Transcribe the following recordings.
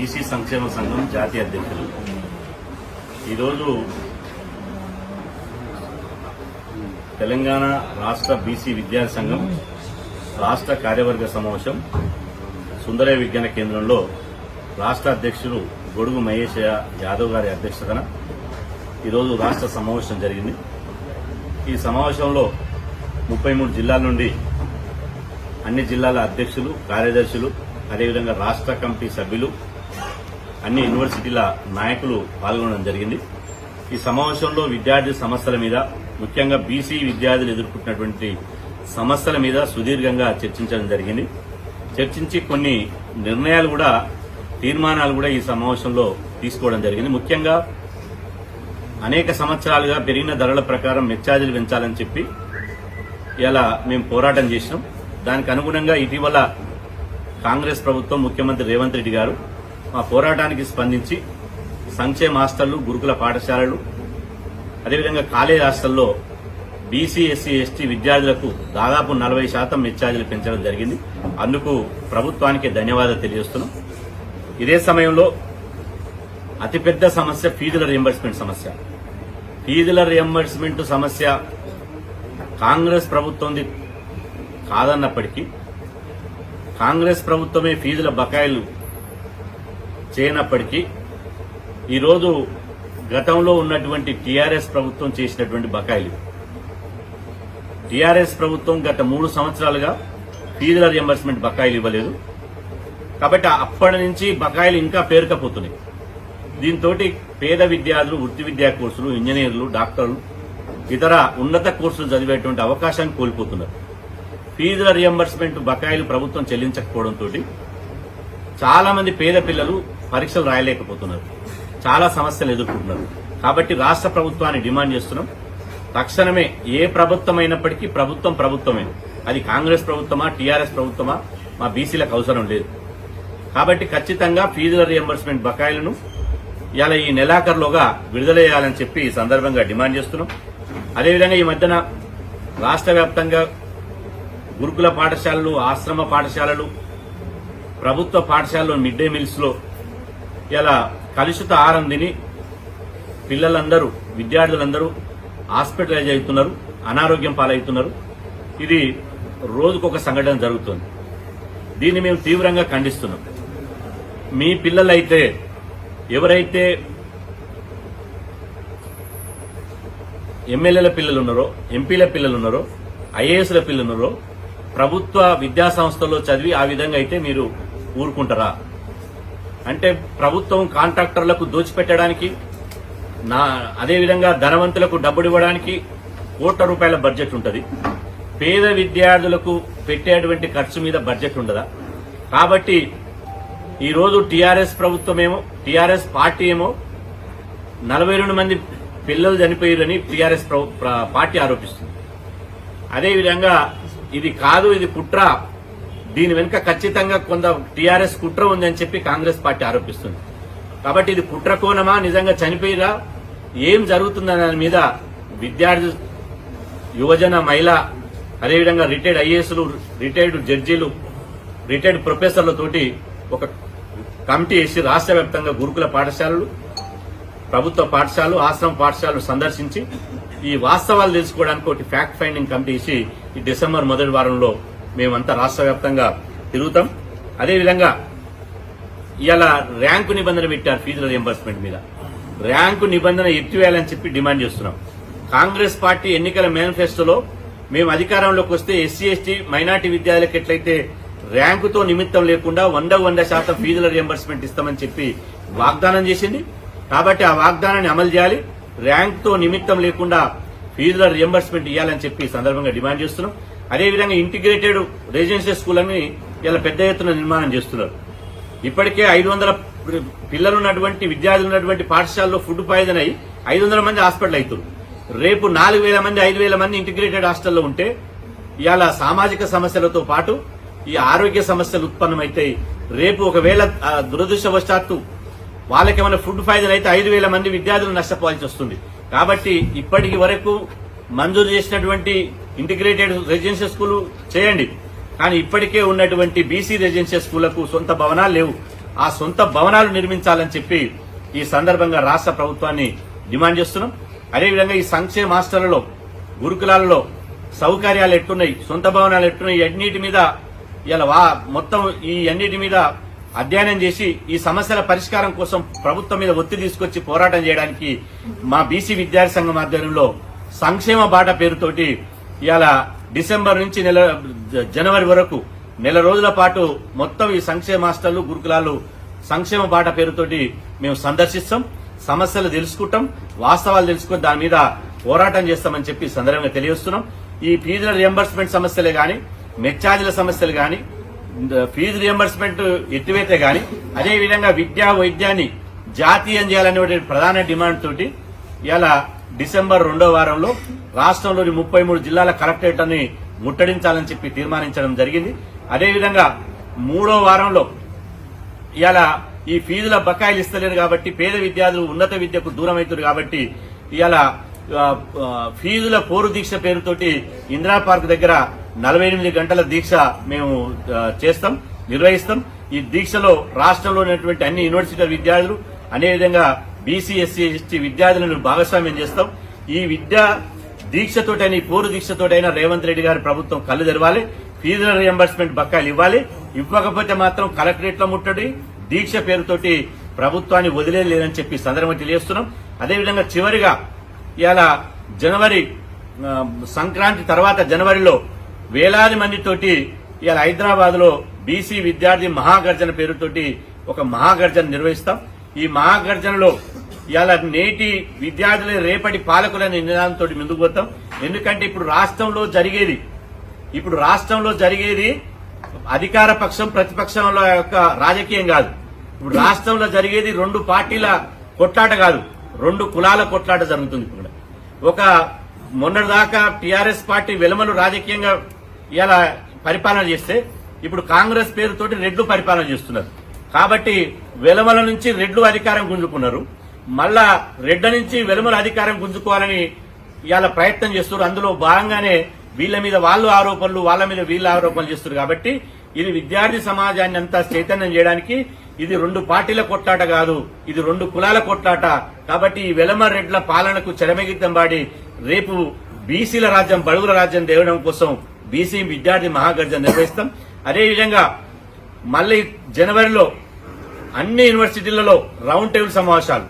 BC సంక్షేమ సంఘం జాతీయ అధ్యక్షులు. ఈరోజు తెలంగాణ రాష్ట్ర బీసీ విద్యా సంఘం రాష్ట్ర కార్యవర్గ సమావేశం సుందరయ విజ్ఞాన కేంద్రంలో రాష్ట్ర అధ్యక్షులు గొడుగు మహేశయ్య యాదవ్ గారి అధ్యక్షతన ఈరోజు రాష్ట్ర సమావేశం జరిగింది. ఈ సమావేశంలో ముప్పై మూడు జిల్లాల నుండి అన్ని జిల్లాల అధ్యక్షులు కార్యదర్శులు అదేవిధంగా రాష్ట్ర కమిటీ సభ్యులు అన్ని యూనివర్సిటీల నాయకులు పాల్గొనడం జరిగింది. ఈ సమావేశంలో విద్యార్థి సమస్యల మీద ముఖ్యంగా బీసీ విద్యార్థులు ఎదుర్కొంటున్నటువంటి సమస్యల మీద సుదీర్ఘంగా చర్చించడం జరిగింది. చర్చించి కొన్ని నిర్ణయాలు కూడా తీర్మానాలు కూడా ఈ సమావేశంలో తీసుకోవడం జరిగింది. ముఖ్యంగా అనేక సంవత్సరాలుగా పెరిగిన ధరల ప్రకారం మెచ్చార్జీలు పెంచాలని చెప్పి ఇలా మేము పోరాటం చేసినాం. దానికి అనుగుణంగా ఇటీవల కాంగ్రెస్ ప్రభుత్వం ముఖ్యమంత్రి రేవంత్ రెడ్డి గారు మా పోరాటానికి స్పందించి సంక్షేమ హాస్టళ్ళు గురుకుల పాఠశాలలు అదేవిధంగా కాలేజ్ హాస్టల్లో బీసీ ఎస్సీ ఎస్టీ విద్యార్థులకు దాదాపు నలభై శాతం మెచ్చార్జీలు పెంచడం జరిగింది. అందుకు ప్రభుత్వానికి ధన్యవాదాలు తెలియజేస్తున్నాం. ఇదే సమయంలో అతిపెద్ద సమస్య ఫీజుల రియంబర్స్మెంట్ సమస్య. ఫీజుల రియంబర్స్మెంట్ సమస్య కాంగ్రెస్ ప్రభుత్వంది కాదన్నప్పటికీ కాంగ్రెస్ ప్రభుత్వమే ఫీజుల బకాయిలు చేయనప్పటికీ ఈరోజు గతంలో ఉన్నటువంటి టీఆర్ఎస్ ప్రభుత్వం చేసినటువంటి బకాయిలు. టీఆర్ఎస్ ప్రభుత్వం గత మూడు సంవత్సరాలుగా ఫీజుల రియంబర్స్మెంట్ బకాయిలు ఇవ్వలేదు. కాబట్టి అప్పటి నుంచి బకాయిలు ఇంకా పేరుకపోతున్నాయి. దీంతో పేద విద్యార్థులు వృత్తి విద్యా కోర్సులు ఇంజనీర్లు డాక్టర్లు ఇతర ఉన్నత కోర్సులు చదివేటువంటి అవకాశాన్ని కోల్పోతున్నారు. ఫీజుల రియంబర్స్మెంట్ బకాయిలు ప్రభుత్వం చెల్లించకపోవడంతో చాలా మంది పేద పిల్లలు పరీక్షలు రాయలేకపోతున్నారు. చాలా సమస్యలు ఎదుర్కొంటున్నారు. కాబట్టి రాష్ట్ర ప్రభుత్వాన్ని డిమాండ్ చేస్తున్నాం. తక్షణమే ఏ ప్రభుత్వం అయినప్పటికీ ప్రభుత్వం ప్రభుత్వమే. అది కాంగ్రెస్ ప్రభుత్వమా టీఆర్ఎస్ ప్రభుత్వమా మా బీసీలకు అవసరం లేదు. కాబట్టి ఖచ్చితంగా ఫీజుల రియంబర్స్మెంట్ బకాయిలను ఇలా ఈ నెలాఖరులోగా విడుదల చేయాలని చెప్పి ఈ సందర్భంగా డిమాండ్ చేస్తున్నాం. అదేవిధంగా ఈ మధ్యన రాష్ట్ర వ్యాప్తంగా గురుకుల పాఠశాలలు ఆశ్రమ పాఠశాలలు ప్రభుత్వ పాఠశాలలో మిడ్ డే మీల్స్లో ఇలా కలుషిత ఆహారం తిని పిల్లలందరూ విద్యార్థులందరూ హాస్పిటలైజ్ అవుతున్నారు అనారోగ్యం పాలవుతున్నారు. ఇది రోజుకొక సంఘటన జరుగుతుంది. దీన్ని మేము తీవ్రంగా ఖండిస్తున్నాం. మీ పిల్లలైతే ఎవరైతే ఎమ్మెల్యేల పిల్లలు ఉన్నారో ఎంపీల పిల్లలు ఉన్నారో ఐఏఎస్ల పిల్లలు ఉన్నారో ప్రభుత్వ విద్యా సంస్థల్లో చదివి ఆ విధంగా అయితే మీరు ఊరుకుంటారా? అంటే ప్రభుత్వం కాంట్రాక్టర్లకు దోచిపెట్టడానికి నా అదేవిధంగా ధనవంతులకు డబ్బులు ఇవ్వడానికి కోట్ల రూపాయల బడ్జెట్ ఉంటుంది. పేద విద్యార్థులకు పెట్టేటువంటి ఖర్చు మీద బడ్జెట్ ఉండదా? కాబట్టి ఈరోజు టీఆర్ఎస్ ప్రభుత్వం ఏమో టీఆర్ఎస్ పార్టీ ఏమో నలభై రెండు మంది పిల్లలు చనిపోయారని టీఆర్ఎస్ పార్టీ ఆరోపిస్తుంది. అదేవిధంగా ఇది కాదు ఇది కుట్ర. దీని వెనుక ఖచ్చితంగా కొంత టీఆర్ఎస్ కుట్ర ఉందని చెప్పి కాంగ్రెస్ పార్టీ ఆరోపిస్తుంది. కాబట్టి ఇది కుట్ర కోణమా నిజంగా చనిపోయిరా ఏం జరుగుతుందనే దాని మీద విద్యార్థి యువజన మహిళ అదేవిధంగా రిటైర్డ్ ఐఏఎస్లు రిటైర్డ్ జడ్జీలు రిటైర్డ్ ప్రొఫెసర్లతోటి ఒక కమిటీ వేసి రాష్ట్ర వ్యాప్తంగా గురుకుల పాఠశాలలు ప్రభుత్వ పాఠశాలలు ఆశ్రమ పాఠశాలలు సందర్శించి ఈ వాస్తవాలు తెలుసుకోవడానికి ఒకటి ఫ్యాక్ట్ ఫైండింగ్ కమిటీ వేసి ఈ డిసెంబర్ మొదటి వారంలో మేమంతా రాష్ట్ర వ్యాప్తంగా తిరుగుతాం. అదేవిధంగా ఇవాళ ర్యాంకు నిబంధన పెట్టారు ఫీజుల రియంబర్స్మెంట్ మీద. ర్యాంకు నిబంధన ఎత్తివేయాలని చెప్పి డిమాండ్ చేస్తున్నాం. కాంగ్రెస్ పార్టీ ఎన్నికల మేనిఫెస్టోలో మేము అధికారంలోకి వస్తే ఎస్సీ ఎస్టీ మైనార్టీ విద్యార్థులకు ఎట్లయితే ర్యాంకుతో నిమిత్తం లేకుండా వంద వంద శాతం ఫీజుల రియంబర్స్మెంట్ ఇస్తామని చెప్పి వాగ్దానం చేసింది. కాబట్టి ఆ వాగ్దానాన్ని అమలు చేయాలి. ర్యాంక్తో నిమిత్తం లేకుండా ఫీజుల రియంబర్స్మెంట్ ఇవ్వాలని చెప్పి సందర్భంగా డిమాండ్ చేస్తున్నాం. అదేవిధంగా ఇంటిగ్రేటెడ్ రెసిడెన్షియల్ స్కూళ్ళని ఇలా పెద్ద ఎత్తున నిర్మాణం చేస్తున్నారు. ఇప్పటికే ఐదు వందల పిల్లలు ఉన్నటువంటి విద్యార్థులు ఉన్నటువంటి పాఠశాలలో ఫుడ్ పాయిజన్ అయి ఐదు వందల మంది హాస్పిటల్ అవుతారు రేపు నాలుగు వేల మంది ఐదు వేల మంది ఇంటిగ్రేటెడ్ హాస్టల్లో ఉంటే ఇవాళ సామాజిక సమస్యలతో పాటు ఈ ఆరోగ్య సమస్యలు ఉత్పన్నమవుతాయి రేపు ఒకవేళ దురదృష్టవశాత్తు వాళ్ళకేమైనా ఫుడ్ పాయిజన్ అయితే ఐదు వేల మంది విద్యార్థులు నష్టపోవాల్సి వస్తుంది. కాబట్టి ఇప్పటికి వరకు మంజూరు చేసినటువంటి ఇంటిగ్రేటెడ్ రెసిడెన్షియల్ స్కూల్ చేయండి. కానీ ఇప్పటికే ఉన్నటువంటి బీసీ రెసిడెన్షియల్ స్కూళ్ళకు సొంత భవనాలు లేవు. ఆ సొంత భవనాలు నిర్మించాలని చెప్పి ఈ సందర్భంగా రాష్ట్ర ప్రభుత్వాన్ని డిమాండ్ చేస్తున్నాం. అదేవిధంగా ఈ సంక్షేమ హాస్టళ్ళలో గురుకులాలలో సౌకర్యాలు ఎట్టున్నాయి సొంత భవనాలు ఎట్టున్నాయి అన్నిటి మీద ఇలా వా మొత్తం ఈ అన్నిటి మీద అధ్యయనం చేసి ఈ సమస్యల పరిష్కారం కోసం ప్రభుత్వం మీద ఒత్తిడి తీసుకొచ్చి పోరాటం చేయడానికి మా బీసీ విద్యార్థి సంఘం ఆధ్వర్యంలో సంక్షేమ బాట పేరుతోటి ఇవాళ డిసెంబర్ నుంచి నెల జనవరి వరకు నెల రోజుల పాటు మొత్తం ఈ సంక్షేమ హాస్టళ్ళు గురుకులాలు సంక్షేమ పాట పేరుతోటి మేము సందర్శిస్తాం సమస్యలు తెలుసుకుంటాం వాస్తవాలు తెలుసుకుని దాని మీద పోరాటం చేస్తామని చెప్పి సందర్భంగా తెలియజేస్తున్నాం. ఈ ఫీజుల రియంబర్స్మెంట్ సమస్యలే గాని మెచ్చార్జీల సమస్యలు గాని ఫీజు రియంబర్స్మెంట్ ఎత్తివేతే గాని అదేవిధంగా విద్యా వైద్యాన్ని జాతీయం చేయాలనే ప్రధాన డిమాండ్ తోటి ఇలా డిసెంబర్ రెండో వారంలో రాష్ట్రంలోని ముప్పై మూడు జిల్లాల కలెక్టరేట్లని ముట్టడించాలని చెప్పి తీర్మానించడం జరిగింది. అదేవిధంగా మూడో వారంలో ఇలా ఈ ఫీజుల బకాయిలు ఇస్తలేరు కాబట్టి పేద విద్యార్థులు ఉన్నత విద్యకు దూరం అవుతారు కాబట్టి ఇలా ఫీజుల పోరు దీక్ష పేరుతోటి ఇందిరా పార్క్ దగ్గర నలభై ఎనిమిది గంటల దీక్ష మేము చేస్తాం నిర్వహిస్తాం. ఈ దీక్షలో రాష్ట్రంలో ఉన్నటువంటి అన్ని యూనివర్సిటీల విద్యార్థులు అదేవిధంగా బీసీ ఎస్సీ ఎస్టీ విద్యార్థులను భాగస్వామ్యం చేస్తాం. ఈ విద్యా దీక్షతోటైనా ఈ పోరు దీక్షతోటైనా రేవంత్ రెడ్డి గారి ప్రభుత్వం కళ్ళు తెరవాలి. ఫీజుల రియంబర్స్మెంట్ బకాయిలు ఇవ్వాలి. ఇవ్వకపోతే మాత్రం కలెక్టరేట్లో ముట్టడి. దీక్ష పేరుతోటి ప్రభుత్వాన్ని వదిలేదని చెప్పి సందర్భం సందర్భంగా తెలియజేస్తున్నాం. అదేవిధంగా చివరిగా ఇలా జనవరి సంక్రాంతి తర్వాత జనవరిలో వేలాది మందితోటి ఇలా హైదరాబాద్లో బీసీ విద్యార్థి మహాగర్జన పేరుతోటి ఒక మహాగర్జన నిర్వహిస్తాం. ఈ మహాగర్జనలో ఇవాళ నేటి విద్యార్థులు రేపటి పాలకులనే నినాదంతో ముందుకు పోతాం. ఎందుకంటే ఇప్పుడు రాష్ట్రంలో జరిగేది ఇప్పుడు రాష్ట్రంలో జరిగేది అధికార పక్షం ప్రతిపక్షంలో యొక్క రాజకీయం కాదు. ఇప్పుడు రాష్ట్రంలో జరిగేది రెండు పార్టీల కొట్లాట కాదు. రెండు కులాల కొట్లాట జరుగుతుంది ఇప్పుడు ఒక మొన్నటిదాకా టీఆర్ఎస్ పార్టీ వెలమలు రాజకీయంగా ఇలా పరిపాలన చేస్తే ఇప్పుడు కాంగ్రెస్ పేరుతోటి రెడ్లు పరిపాలన చేస్తున్నారు. కాబట్టి వెలమల నుంచి రెడ్లు అధికారం గుంజుకున్నారు. మళ్ళా రెడ్డ నుంచి వెలుమల అధికారం గుంజుకోవాలని ఇవాళ ప్రయత్నం చేస్తున్నారు. అందులో భాగంగానే వీళ్ళ మీద వాళ్ళు ఆరోపణలు వాళ్ళ మీద వీళ్ళ ఆరోపణలు చేస్తున్నారు కాబట్టి ఇది విద్యార్థి సమాజాన్ని అంతా చైతన్యం చేయడానికి ఇది రెండు పార్టీల కొట్లాట కాదు ఇది రెండు కులాల కొట్లాట. కాబట్టి ఈ వెలమరెడ్ల పాలనకు చెరమగిద్దం పాడి రేపు బీసీల రాజ్యం బడుగుల రాజ్యం తేవడం కోసం బీసీ విద్యార్థి మహాగర్జన నిర్వహిస్తాం. అదేవిధంగా మళ్ళీ జనవరిలో అన్ని యూనివర్సిటీలలో రౌండ్ టేబుల్ సమావేశాలు.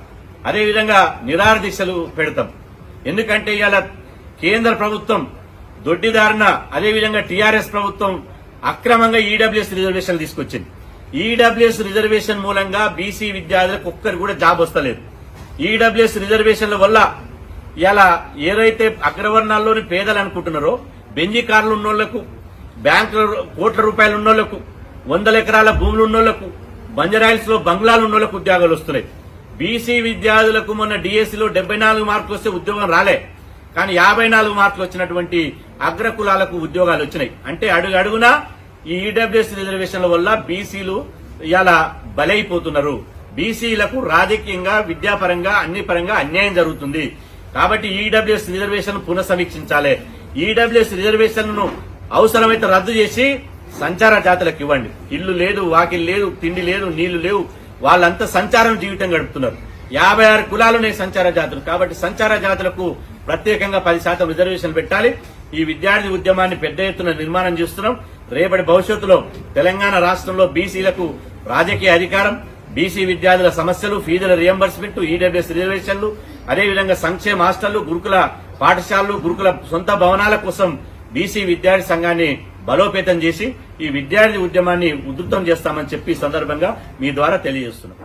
అదేవిధంగా నిరార దీక్షలు పెడతాం. ఎందుకంటే ఇవాళ కేంద్ర ప్రభుత్వం దొడ్డిదారిన అదేవిధంగా టీఆర్ఎస్ ప్రభుత్వం అక్రమంగా ఈడబ్ల్యూఎస్ రిజర్వేషన్ తీసుకొచ్చింది. ఈడబ్ల్యూఎస్ రిజర్వేషన్ మూలంగా బీసీ విద్యార్థులకు ఒక్కరు కూడా జాబ్ వస్తలేదు. ఈడబ్ల్యూఎస్ రిజర్వేషన్ల వల్ల ఇలా ఏదైతే అగ్రవర్ణాల్లోని పేదలు అనుకుంటున్నారో బెంజీ కార్లు ఉన్నోళ్ళకు బ్యాంకుల కోట్ల రూపాయలు ఉన్నోళ్ళకు వందల ఎకరాల భూములు ఉన్నోళ్ళకు బంజరాయిల్స్లో బంగ్లాలు ఉన్నోళ్ళకు ఉద్యోగాలు వస్తున్నాయి. బీసీ విద్యార్థులకు మొన్న డిఎస్సిలో డెబ్బై నాలుగు మార్కులు వస్తే ఉద్యోగం రాలే. కానీ యాభై నాలుగు మార్కులు వచ్చినటువంటి అగ్ర కులాలకు ఉద్యోగాలు వచ్చినాయి. అంటే అడుగు అడుగునా ఈ ఈడబ్ల్యూఎస్ రిజర్వేషన్ల వల్ల బీసీలు ఇలా బలైపోతున్నారు. బీసీలకు రాజకీయంగా విద్యాపరంగా అన్ని పరంగా అన్యాయం జరుగుతుంది. కాబట్టి ఈడబ్ల్యూఎస్ రిజర్వేషన్ పునఃసమీక్షించాలి. ఈడబ్ల్యూఎస్ రిజర్వేషన్ను అవసరమైతే రద్దు చేసి సంచార జాతులకు ఇవ్వండి. ఇల్లు లేదు వాకిల్ లేదు తిండి లేదు నీళ్ళు లేవు. వాళ్ళంతా సంచారం జీవితం గడుపుతున్నారు. యాభై ఆరు కులాలు ఉన్నాయి సంచార జాతులు. కాబట్టి సంచార జాతులకు ప్రత్యేకంగా పది శాతం రిజర్వేషన్ పెట్టాలి. ఈ విద్యార్థి ఉద్యమాన్ని పెద్ద ఎత్తున నిర్మాణం చేస్తున్నాం. రేపటి భవిష్యత్తులో తెలంగాణ రాష్ట్రంలో బీసీలకు రాజకీయ అధికారం బీసీ విద్యార్థుల సమస్యలు ఫీజుల రియంబర్స్మెంట్ ఈడబ్ల్యూఎస్ రిజర్వేషన్లు అదేవిధంగా సంక్షేమ హాస్టళ్ళు గురుకుల పాఠశాలలు గురుకుల సొంత భవనాల కోసం బీసీ విద్యార్థి సంఘాన్ని బలోపేతం చేసి ఈ విద్యార్థి ఉద్యమాన్ని ఉధృతం చేస్తామని చెప్పి సందర్భంగా మీ ద్వారా తెలియజేస్తున్నాం.